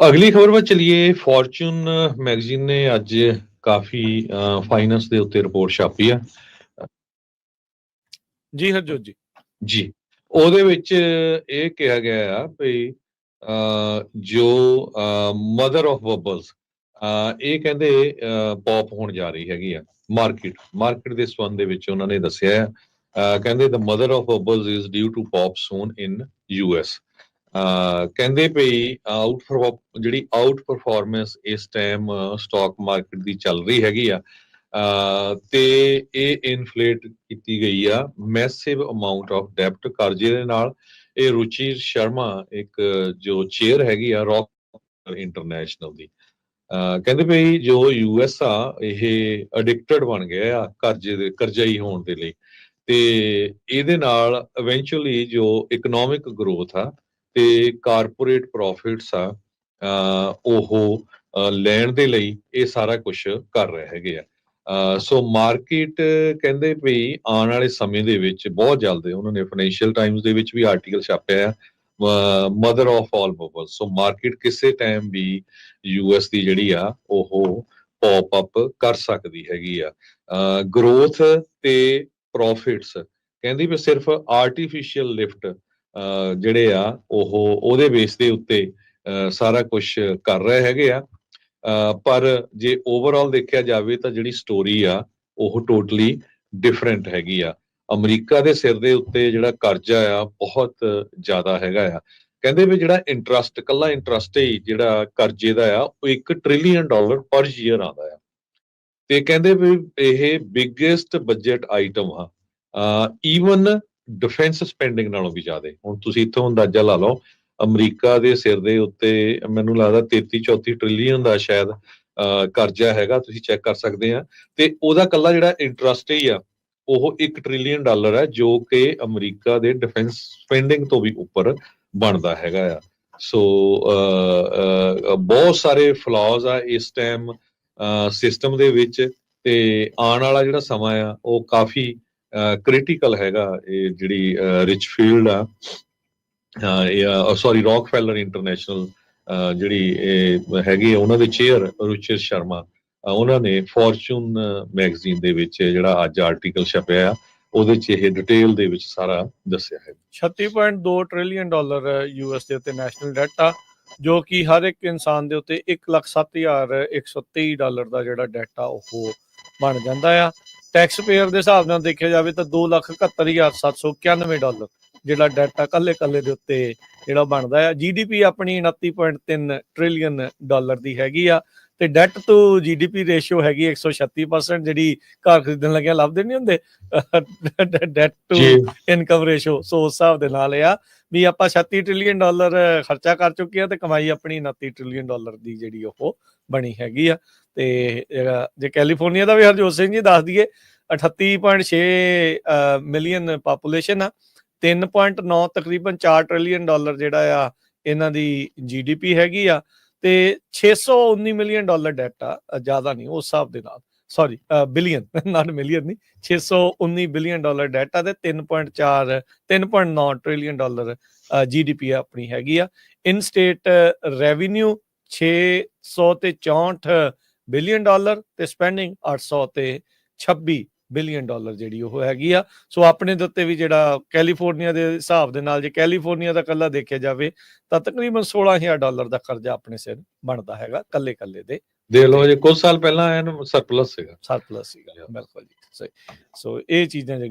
ਅਗਲੀ ਖਬਰ ਵੱਲ ਚਲੀਏ। ਫੋਰਚੂਨ ਮੈਗਜ਼ੀਨ ਨੇ ਅੱਜ ਕਾਫੀ ਫਾਈਨੈਂਸ ਦੇ ਉੱਤੇ ਰਿਪੋਰਟ ਛਾਪੀ ਆ। ਜੀ ਹਰਜੋਤ ਜੀ। ਜੀ। ਉਹਦੇ ਵਿੱਚ ਇਹ ਕਿਹਾ ਗਿਆ ਆ ਵੀ ਜੋ ਮਦਰ ਆਫ ਬਬਲਸ ਇਹ ਕਹਿੰਦੇ ਪੌਪ ਹੋਣ ਜਾ ਰਹੀ ਹੈਗੀ ਆ ਮਾਰਕੀਟ ਮਾਰਕੀਟ ਦੇ ਸੰਬੰਧ ਦੇ ਵਿੱਚ ਉਹਨਾਂ ਨੇ ਦੱਸਿਆ ਕਹਿੰਦੇ the mother of bubbles is due to pop soon in US ਕਹਿੰਦੇ ਪਈ ਆਊਟ ਜਿਹੜੀ ਆਊਟ ਪਰਫਾਰਮੈਂਸ ਇਸ ਟਾਈਮ ਸਟਾਕ ਮਾਰਕੀਟ ਦੀ ਚੱਲ ਰਹੀ ਹੈਗੀ ਆ। ਤੇ ਇਹ ਇਨਫਲੇਟ ਕੀਤੀ ਗਈ ਆ ਮੈਸਿਵ ਅਮਾਉਂਟ ਆਫ ਡੈਪਟ ਕਰਜ਼ੇ ਦੇ ਨਾਲ। ਇਹ ਰੁਚੀ ਸ਼ਰਮਾ ਇੱਕ ਜੋ ਚੇਅਰ ਹੈਗੀ ਆ ਰੌਕ ਇੰਟਰਨੈਸ਼ਨਲ ਦੀ। ਅਹ, ਕਹਿੰਦੇ ਭਈ ਜੋ ਯੂਐਸ ਆ ਇਹ ਐਡਿਕਟਡ ਬਣ ਗਿਆ ਆ ਕਰਜ਼ੇ ਦੇ ਕਰਜ਼ਾਈ ਹੋਣ ਦੇ ਲਈ। ਤੇ ਇਹਦੇ ਨਾਲ ਇਵੈਂਚੁਅਲੀ ਜੋ ਇਕਨੋਮਿਕ ਗਰੋਥ ਆ ਤੇ ਕਾਰਪੋਰੇਟ ਪ੍ਰੋਫਿਟਸ ਆ ਉਹ ਲੈਣ ਦੇ ਲਈ ਇਹ ਸਾਰਾ ਕੁਝ ਕਰ ਰਹੇ ਹੈਗੇ ਆ। ਸੋ ਮਾਰਕੀਟ ਕਹਿੰਦੇ ਵੀ ਆਉਣ ਵਾਲੇ ਸਮੇਂ ਦੇ ਵਿੱਚ ਬਹੁਤ ਜਲਦੀ ਉਹਨਾਂ ਨੇ ਫਾਈਨੈਂਸ਼ੀਅਲ ਟਾਈਮਸ ਦੇ ਵਿੱਚ ਵੀ ਆਰਟੀਕਲ ਛਾਪਿਆ ਹੈ mother of all bubble so market ਕਿਸੇ ਟਾਈਮ ਵੀ ਯੂਐਸ ਦੀ ਜਿਹੜੀ ਆ, ਉਹ ਪੌਪ ਅਪ ਕਰ ਸਕਦੀ ਹੈਗੀ ਆ। ਗਰੋਥ ਤੇ ਪ੍ਰੋਫਿਟਸ ਕਹਿੰਦੀ ਵੀ ਸਿਰਫ ਆਰਟੀਫੀਸ਼ੀਅਲ ਲਿਫਟ ਜਿਹੜੇ ਆ, ਉਹ ਉਹਦੇ ਬੇਸ ਦੇ ਉੱਤੇ ਸਾਰਾ ਕੁਝ ਕਰ ਰਹੇ ਹੈਗੇ ਆ। ਪਰ ਜੇ ਓਵਰਆਲ ਦੇਖਿਆ ਜਾਵੇ ਤਾਂ ਜਿਹੜੀ ਸਟੋਰੀ ਆ, ਉਹ ਟੋਟਲੀ ਡਿਫਰੈਂਟ ਹੈਗੀ ਆ। ਅਮਰੀਕਾ ਦੇ ਸਿਰ ਦੇ ਉੱਤੇ ਜਿਹੜਾ ਕਰਜ਼ਾ ਆ, ਬਹੁਤ ਜ਼ਿਆਦਾ ਹੈਗਾ ਆ। ਕਹਿੰਦੇ ਵੀ ਜਿਹੜਾ ਇੰਟਰਸਟ ਕੱਲਾ ਇੰਟਰਸਟ ਹੀ ਜਿਹੜਾ ਕਰਜ਼ੇ ਦਾ ਆ, ਉਹ 1 ਟ੍ਰਿਲੀਅਨ ਡਾਲਰ ਪਰ ਈਅਰ ਆਉਂਦਾ ਆ। ਤੇ ਕਹਿੰਦੇ ਵੀ ਇਹ ਬਿਗੇਸਟ ਬਜਟ ਆਈਟਮ ਆ। ਈਵਨ ਡਿਫੈਂਸ ਸਪੈਂਡਿੰਗ ਨਾਲੋਂ ਵੀ ਜ਼ਿਆਦਾ। ਹੁਣ ਤੁਸੀਂ ਇੱਥੋਂ ਅੰਦਾਜ਼ਾ ਲਾ ਲਓ ਅਮਰੀਕਾ ਦੇ ਸਿਰ ਦੇ ਉੱਤੇ ਮੈਨੂੰ ਲੱਗਦਾ 33 34 ਟ੍ਰਿਲੀਅਨ ਦਾ ਸ਼ਾਇਦ ਕਰਜ਼ਾ ਹੈਗਾ ਤੁਸੀਂ ਚੈੱਕ ਕਰ ਸਕਦੇ ਆ। ਤੇ ਉਹਦਾ ਕੱਲਾ ਜਿਹੜਾ ਇੰਟਰਸਟ ਹੀ ਆ ਉਹ 1 ਟ੍ਰਿਲੀਅਨ ਡਾਲਰ ਹੈ ਜੋ ਕਿ ਅਮਰੀਕਾ ਦੇ ਡਿਫੈਂਸ ਸਪੈਂਡਿੰਗ ਤੋਂ ਵੀ ਉੱਪਰ ਬਣਦਾ ਹੈਗਾ ਆ। ਸੋ ਅਹ, ਬਹੁਤ ਸਾਰੇ ਫਲਾਜ਼ ਆ ਇਸ ਟਾਈਮ ਸਿਸਟਮ ਦੇ ਵਿੱਚ ਤੇ ਆਉਣ ਵਾਲਾ ਜਿਹੜਾ ਸਮਾਂ ਆ ਉਹ ਕਾਫੀ ਕ੍ਰਿਟੀਕਲ ਹੈਗਾ ਇਹ ਜਿਹੜੀ ਰਿਚ ਆ। ਅਹ ਸੌਰੀ ਰੌਕਫੈਲਰ ਇੰਟਰਨੈਸ਼ਨਲ ਜਿਹੜੀ ਹੈਗੀ ਉਹਨਾਂ ਦੇ ਚੇਅਰ ਰੁਚਿਰ ਸ਼ਰਮਾ। ਉਹਨਾਂ ਨੇ ਫੋਰਚੂਨ ਮੈਗਜ਼ੀਨ ਦੇ ਵਿੱਚ ਜਿਹੜਾ ਅੱਜ ਆਰਟੀਕਲ ਛਪਿਆ ਆ ਉਹਦੇ ਚ ਇਹ ਡਿਟੇਲ ਦੇ ਵਿੱਚ ਸਾਰਾ ਦੱਸਿਆ ਹੈ। 36.2 ਟ੍ਰਿਲੀਅਨ ਡਾਲਰ ਯੂਐਸ ਦੇ ਉੱਤੇ ਨੈਸ਼ਨਲ ਡੈਟ ਆ ਜੋ ਕਿ ਹਰ ਇੱਕ ਇਨਸਾਨ ਦੇ ਉੱਤੇ 1,07,123 ਡਾਲਰ ਦਾ ਜਿਹੜਾ ਡੈਟ ਆ ਉਹ ਬਣ ਜਾਂਦਾ ਆ। ਟੈਕਸ ਪੇਅਰ ਦੇ ਹਿਸਾਬ ਨਾਲ ਦੇਖਿਆ ਜਾਵੇ ਤਾਂ 2,71,791 ਡਾਲਰ ਜਿਹੜਾ ਡੈਟ ਕੱਲੇ ਕੱਲੇ ਦੇ ਉੱਤੇ ਜਿਹੜਾ ਬਣਦਾ ਆ ਜੀਡੀਪੀ ਆਪਣੀ 29.3 ਟ੍ਰਿਲੀਅਨ ਡਾਲਰ ਦੀ ਹੈਗੀ ਆ ਤੇ ਡੈਟ ਟੂ ਜੀਡੀਪੀ ਰੇਸ਼ੀਓ ਹੈਗੀ 136% ਜਿਹੜੀ ਘਰ ਖਰੀਦਣ ਲੱਗਿਆ ਲੱਭਦੇ ਨਹੀਂ ਹੁੰਦੇ। Debt to income ratio so ਉਸ ਹਿਸਾਬ ਦੇ ਨਾਲ ਆ। ਵੀ ਆਪਾਂ 36 ਟ੍ਰਿਲੀਅਨ ਡਾਲਰ ਖਰਚਾ ਕਰ ਚੁੱਕੇ ਆ ਤੇ ਕਮਾਈ ਆਪਣੀ 29 ਟ੍ਰਿਲੀਅਨ ਡਾਲਰ ਦੀ ਜਿਹੜੀ ਉਹ ਬਣੀ ਹੈਗੀ ਆ। ਤੇ ਜੇ ਕੈਲੀਫੋਰਨੀਆ ਦਾ ਵੀ ਹਰਜੋਤ ਸਿੰਘ ਜੀ ਦੱਸ ਦਈਏ 38.6 ਮਿਲੀਅਨ ਪਾਪੂਲੇਸ਼ਨ ਆ 3.9 ਤਕਰੀਬਨ 4 ਟ੍ਰਿਲੀਅਨ ਡਾਲਰ ਜਿਹੜਾ ਆ, ਇਹਨਾਂ ਦੀ ਜੀਡੀਪੀ ਹੈਗੀ ਆ, ਤੇ 619 ਮਿਲੀਅਨ ਡਾਲਰ ਡੈਟ ਆ, ਜ਼ਿਆਦਾ ਨਹੀਂ, ਉਸ ਹਿਸਾਬ ਦੇ ਨਾਲ। ਸੌਰੀ ਬਿਲੀਅਨ ਨਾਟ ਮਿਲੀਅਨ ਨਹੀਂ 619 ਬਿਲੀਅਨ ਡਾਲਰ ਡੈਟ ਆ ਤੇ 3.4 3.9 ਟ੍ਰਿਲੀਅਨ ਡਾਲਰ ਜੀਡੀਪੀ ਆਪਣੀ ਹੈਗੀ ਆ। ਇਨ ਸਟੇਟ ਰੈਵਨਿਊ 600 ਤੇ 64 ਬਿਲੀਅਨ ਡਾਲਰ ਤੇ ਸਪੈਂਡਿੰਗ 800 ਤੇ 26 ਬਿਲੀਅਨ ਡਾਲਰ ਜਿਹੜੀ ਉਹ ਹੈਗੀ ਆ। ਸੋ ਆਪਣੇ ਦੇ ਉੱਤੇ ਵੀ ਜਿਹੜਾ ਕੈਲੀਫੋਰਨੀਆ ਦੇ ਹਿਸਾਬ ਦੇ ਨਾਲ ਜੇ ਕੈਲੀਫੋਰਨੀਆ ਦਾ ਕੱਲਾ ਦੇਖਿਆ ਜਾਵੇ ਤਾਂ ਤਕਰੀਬਨ 16000 ਡਾਲਰ ਦਾ ਕਰਜ਼ਾ ਆਪਣੇ ਸਿਰ ਬਣਦਾ ਹੈਗਾ ਕੱਲੇ ਕੱਲੇ ਦੇ। ਦੇਖ ਲਓ ਜੇ ਕੁਝ ਸਾਲ ਪਹਿਲਾਂ ਇਹਨੂੰ ਸਰਪਲਸ ਸੀਗਾ। ਸਰਪਲਸ ਸੀਗਾ ਬਿਲਕੁਲ ਜੀ ਸਹੀ। ਸੋ ਇਹ ਚੀਜ਼ਾਂ ਜਿਹੜੀ